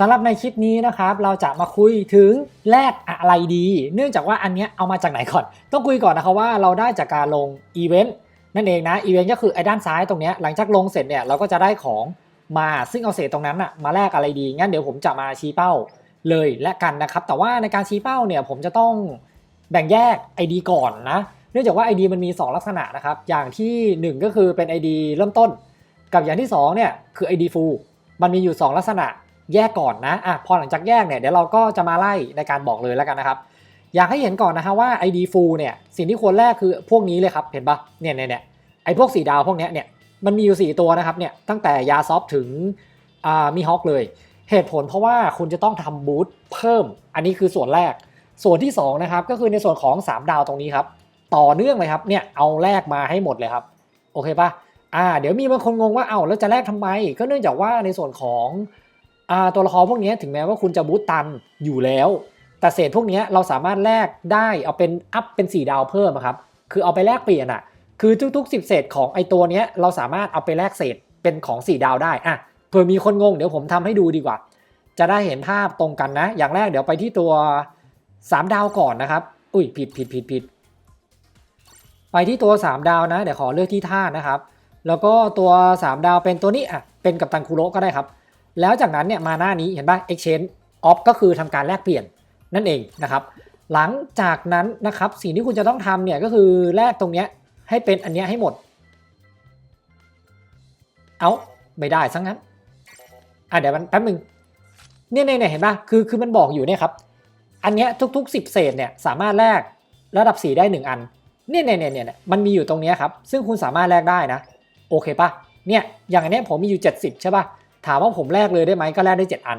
สำหรับในคลิปนี้นะครับเราจะมาคุยถึงแลกอะไรดี เนื่องจากว่าอันเนี้ยเอามาจากไหนก่อน ต้องคุยก่อนนะครับว่าเราได้จากการลงอีเวนต์นั่นเองนะอีเวนต์ก็คือไอ้ด้านซ้ายตรงเนี้ยหลังจากลงเสร็จเนี่ยเราก็จะได้ของมาซึ่งเอาเศษตรงนั้นอะมาแลกอะไรดี งั้นเดี๋ยวผมจะมาชี้เป้าเลยและกันนะครับ แต่ว่าในการชี้เป้าเนี่ยผมจะต้องแบ่งแยก ID ก่อนนะ เนื่องจากว่า ID มันมี 2 ลักษณะนะครับ อย่างทีหนึ่1 ก็คือเป็น ID เริ่มต้น กับอย่างที่2เนี่ยคือ ID full มันมีอยู่ 2 ลักษณะ แยกก่อนนะอะพอหลังจากแยกเนี่ยเดี๋ยวเราก็จะมาไล่ในการบอกเลยแล้วกันนะครับ อยากให้เห็นก่อนนะคะว่า ID full เนี่ยสิ่งที่ควรแรกคือพวกนี้เลยครับเห็นปะเนี่ยเนี่ยเนี่ยไอ้พวกสีดาวพวกเนี้ยเนี่ยมันมีอยู่ 4 ตัวนะครับเนี่ยตั้งแต่ยาซอฟถึงอ่ามีฮอกเลย เหตุผลเพราะว่าคุณจะต้องทำบูทเพิ่ม อันนี้คือส่วนแรก ส่วนที่2นะครับก็คือในส่วนของ 3 ดาวตรงนี้ครับต่อเนื่องเลยครับเนี่ยเอาแลกมาให้หมดเลยครับโอเคปะอ่าเดี๋ยวมีบางคนงงว่าเอ้าแล้วจะแลกทำไม ก็เนื่องจากว่าในส่วนของ ตัวละครพวกนี้ถึงแม้ว่าคุณจะบูตตันอยู่แล้ว แต่เศษพวกนี้เราสามารถแลกได้เอาเป็นอัพเป็น 4 ดาวเพิ่มครับ คือเอาไปแลกเปลี่ยนอะคือทุกๆ 10 เศษของไอตัวนี้เราสามารถเอาไปแลกเศษเป็นของ 4 ดาวได้อะเผื่อมีคนงงเดี๋ยวผมทำให้ดูดีกว่า จะได้เห็นภาพตรงกันนะ อย่างแรกเดี๋ยวไปที่ตัว 3 ดาวก่อนนะครับ อุ้ยผิดผิดผิดผิดไปที่ตัว 3 ดาวนะ เดี๋ยวขอเลือกที่ท่านะครับ แล้วก็ตัว 3 ดาวเป็นตัวนี้อะเป็นกับตันคุโรก็ได้ครับ แล้วจากนั้นเนี่ยมาหน้านี้เห็นป่ะ exchange off ก็คือทำการแลกเปลี่ยนนั่นเองนะครับ หลังจากนั้นนะครับสิ่งที่คุณจะต้องทำเนี่ยก็คือแลกตรงเนี้ยให้เป็นอันเนี้ยให้หมด เอาไม่ได้ซังั้นอะเดี๋ยวแป๊บนึงเนี่ยเนี่ยเนี่ยเห็นป่ะคือคือมันบอกอยู่เนี่ยครับอันเนี้ยทุกๆ 10 เศษเนี่ยสามารถแลกระดับ 4 ได้ 1 อันเนี่ยเนี่ยเนี่ยเนี่ยมันมีอยู่ตรงเนี้ยครับ ซึ่งคุณสามารถแลกได้นะ โอเคปะเนี่ยอย่างอันเนี้ยผมมีอยู่ 70 ใช่ปะ ถามว่าผมแลกเลยได้ไหมก็แลกได้ 7 อัน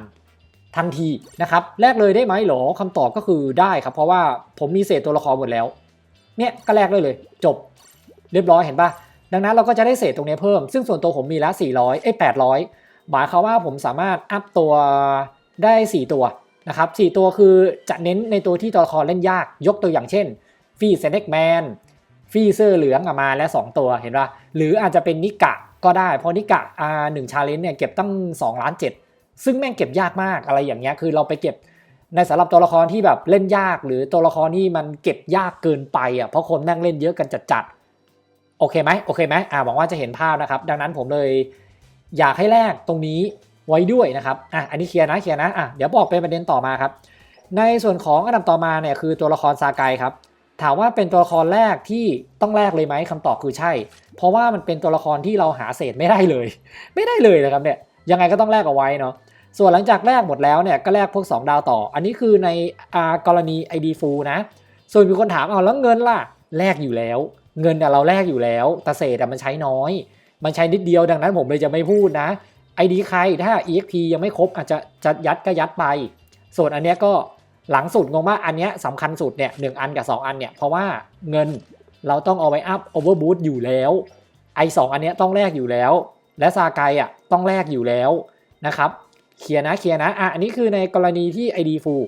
ทันทีนะครับแลกเลยได้ไหมหรอคำตอบก็คือได้ครับ เพราะว่าผมมีเศษตัวละครหมดแล้ว เนี่ยก็แลกได้เลย จบเรียบร้อยเห็นปะดังนั้นเราก็จะได้เศษตรงนี้เพิ่ม ซึ่งส่วนตัวผมมีแล้ว400 เอ้ย 800 หมายความว่าผมสามารถอัพตัวได้ 4 ตัวนะครับ4ตัวคือจะเน้นในตัวที่ตัวละครเล่นยาก ยกตัวอย่างเช่น ฟีเซนเด็กแมนฟีเซอร์เหลืองอะมาและ2ตัวเห็นปะหรืออาจจะเป็นนิกะ ก็ได้ เพราะนิกะอ่าหนึ่งชาเลนจ์เนี่ยเก็บตั้ง2ล้าน7ซึ่งแม่งเก็บยากมากอะไรอย่างเงี้ยคือเราไปเก็บในสำหรับตัวละครที่แบบเล่นยากหรือตัวละครที่มันเก็บยากเกินไปอะเพราะคนแม่งเล่นเยอะกันจัดๆโอเคไหมโอเคไหมอ่าหวังว่าจะเห็นภาพนะครับ ดังนั้นผมเลยอยากให้แลกตรงนี้ไว้ด้วยนะครับอะอันนี้เคลียร์นะเคลียร์นะอะเดี๋ยวบอกเป็นประเด็นต่อมาครับ ในส่วนของอันดับต่อมาเนี่ยคือตัวละครซาไกครับ ถามว่าเป็นตัวละครแรกที่ต้องแลกเลยไหมคำตอบคือใช่ เพราะว่ามันเป็นตัวละครที่เราหาเศษไม่ได้เลย ไม่ได้เลยนะครับเนี่ยยังไงก็ต้องแลกเอาไว้เนาะส่วนหลังจากแลกหมดแล้วเนี่ยก็แลกพวก 2 ดาวต่อ อันนี้คือในอากรณี ID full นะ ส่วนมีคนถามเอาแล้วเงินล่ะแลกอยู่แล้ว เงินเนี่ยเราแลกอยู่แล้วแต่เศษมันใช้น้อย มันใช้นิดเดียวดังนั้นผมเลยจะไม่พูดนะ ID ใครถ้า EXP ยังไม่ครบอาจจะจะยัดก็ยัดไป ส่วนอันเนี้ยก็ หลังสุดงงว่าอันเนี้ยสำคัญสุดเนี่ยหอันกับ 2 อันเนี่ยเพราะว่าเงินเราต้องเอาไว้อัพ Overboot อยู่แล้วไอสองอันเนี้ยต้องแลกอยู่แล้ว และซาไกอะต้องแลกอยู่แล้วนะครับเคลียร์นะเคลียร์นะอะอันนี้คือในกรณีที่ ID full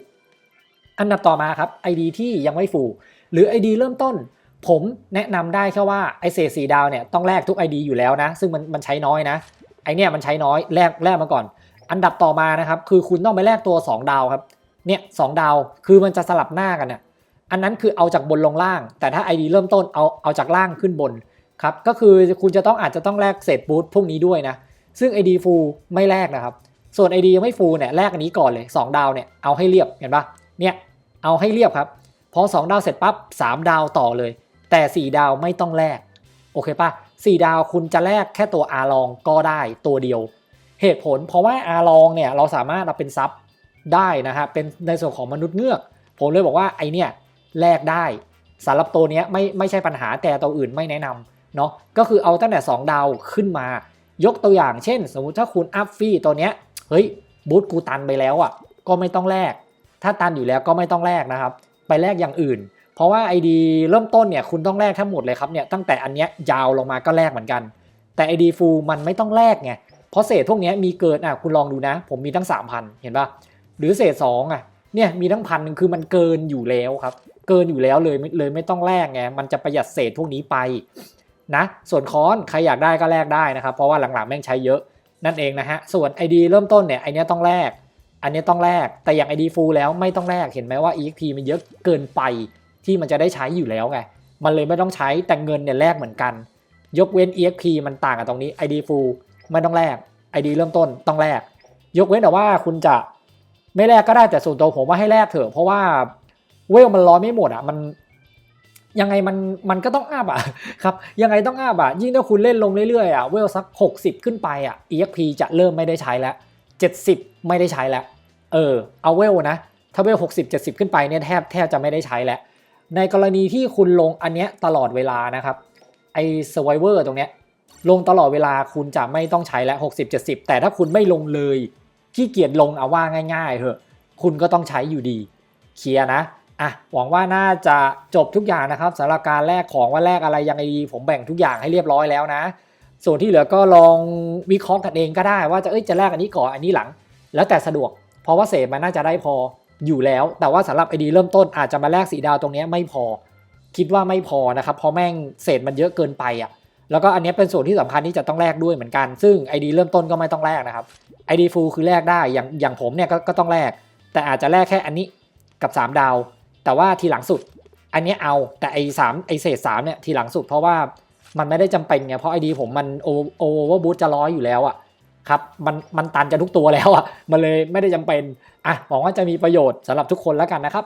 อันดับต่อมาครับ ID ที่ยังไม่ full หรือ ID เริ่มต้น ผมแนะนำได้แค่ว่าไอเศษสีดาวเนี่ยต้องแลกทุก ID อยู่แล้วนะ ซึ่งมันมันใช้น้อยนะไอเนี่ยมันใช้น้อยแลกแลกมาก่อน อันดับต่อมานะครับคือคุณต้องไปแลกตัว 2 ดาวครับ เนี่ยสองดาวคือมันจะสลับหน้ากันเนี่ยอันนั้นคือเอาจากบนลงล่าง แต่ถ้า ID เริ่มต้นเอาเอาจากล่างขึ้นบนครับก็คือคุณจะต้องอาจจะต้องแลกเศษบูทพวกนี้ด้วยนะซึ่ง ID f u l ไม่แลกนะครับ ส่วน ID ยังไม่ full เนี่ยแลกอันนี้ก่อนเลย 2 ดาวเนี่ยเอาให้เรียบเห็นปะเนี่ยเอาให้เรียบครับ พอ 2 ดาวเสร็จปั๊บ3 ดาวต่อเลย แต่ 4 ดาวไม่ต้องแลกโอเคปะ4 ดาวคุณจะแลกแค่ตัวอาลองก็ได้ตัวเดียว เหตุผลเพราะว่าอาลองเนี่ยเราสามารถเอาเป็นซับ ได้นะฮะเป็นในส่วนของมนุษย์เงือก ผมเลยบอกว่าไอเนี่ยแลกได้สำหรับตัวเนี้ยไม่ไม่ใช่ปัญหาแต่ตัวอื่นไม่แนะนำเนาะก็คือเอาตั้งแต่ 2 ดาวขึ้นมา ยกตัวอย่างเช่น สมมุติถ้าคุณอัพฟรีตัวเนี้ยเฮ้ยบูทกูตันไปแล้วอะก็ไม่ต้องแลกถ้าตันอยู่แล้วก็ไม่ต้องแลกนะครับไปแลกอย่างอื่น เพราะว่า ID เริ่มต้นเนี่ยคุณต้องแลกทั้งหมดเลยครับเนี่ยตั้งแต่อันเนี้ยยาวลงมาก็แลกเหมือนกัน แต่ ID full มันไม่ต้องแลกไงเพราะเศษพวกเนี้ยมีเกินอะคุณลองดูนะ ผมมีตั้ง 3,000 เห็นปะ หรือเศษ2อะเนี่ยมีทั้งพันหนึ่งคือมันเกินอยู่แล้วครับ เกินอยู่แล้วเลยเลยไม่ต้องแลกไงมันจะประหยัดเศษพวกนี้ไปนะส่วนค้อนใครอยากได้ก็แลกได้นะครับ เพราะว่าหลังๆแม่งใช้เยอะนั่นเองนะฮะส่วน ID เริ่มต้นเนี่ยไอเนี้ยต้องแลกอันนี้ต้องแลกแต่อย่าง ID full แล้วไม่ต้องแลกเห็นไหมว่า EXP มันเยอะเกินไปที่มันจะได้ใช้อยู่แล้วไงมันเลยไม่ต้องใช้แต่เงินเนี่ยแลกเหมือนกัน ยกเว้น EXP มันต่างกันตรงนี้ ID full ไม่ต้องแลก ID เริ่มต้นต้องแลกยกเว้นแต่ว่าคุณจะ ไม่แลกก็ได้แต่ส่วนตัวผมว่าให้แลกเถอะ เพราะว่าเวลมันร้อยไม่หมดอะมันยังไงมันมันก็ต้องอัพอะครับยังไงต้องอัพอะยิ่งถ้าคุณเล่นลงเรื่อยๆอะเวลสัก 60 ขึ้นไปอะ EXP จะเริ่มไม่ได้ใช้แล้ว 70 ไม่ได้ใช้แล้วเออเอาเวลนะ ถ้าเวล60 70 ขึ้นไปเนี่ยแทบแทบจะไม่ได้ใช้แล้ว ในกรณีที่คุณลงอันเนี้ยตลอดเวลานะครับไอ้ survivor ตรงเนี้ยลงตลอดเวลาคุณจะไม่ต้องใช้แล้ว60 70 แต่ถ้าคุณไม่ลงเลย ขี้เกียจลงเอาว่าง่ายๆเหอะ คุณก็ต้องใช้อยู่ดี เคลียร์นะอะหวังว่าน่าจะจบทุกอย่างนะครับสำหรับการแลกของว่าแลกอะไรยังไงดีผมแบ่งทุกอย่างให้เรียบร้อยแล้วนะ ส่วนที่เหลือก็ลองวิเคราะห์กันเองก็ได้ ว่าจะเอ้ยจะแลกอันนี้ก่อนอันนี้หลัง แล้วแต่สะดวก เพราะว่าเศษมันน่าจะได้พออยู่แล้ว แต่ว่าสำหรับไอดีเริ่มต้นอาจจะมาแลกสีดาวตรงนี้ไม่พอ คิดว่าไม่พอนะครับเพราะแม่งเศษมันเยอะเกินไปอะ แล้วก็อันนี้เป็นส่วนที่สำคัญที่จะต้องแลกด้วยเหมือนกัน ซึ่ง ID เริ่มต้นก็ไม่ต้องแลกนะครับ ID full คือแลกได้ อย่างอย่างผมเนี่ยก็ก็ต้องแลก แต่อาจจะแลกแค่อันนี้กับ 3 ดาว แต่ว่าทีหลังสุด อันนี้เอา แต่ไอ้สามไอ้เศษสามเนี่ยทีหลังสุด เพราะว่ามันไม่ได้จำเป็นไง เพราะ ID ผมมันโอโอเวอร์บูทจะร้อยอยู่แล้วอะครับ มันมันตันจะทุกตัวแล้วอะมันเลยไม่ได้จำเป็น อะ หวังว่าจะมีประโยชน์สำหรับทุกคนแล้วกันนะครับ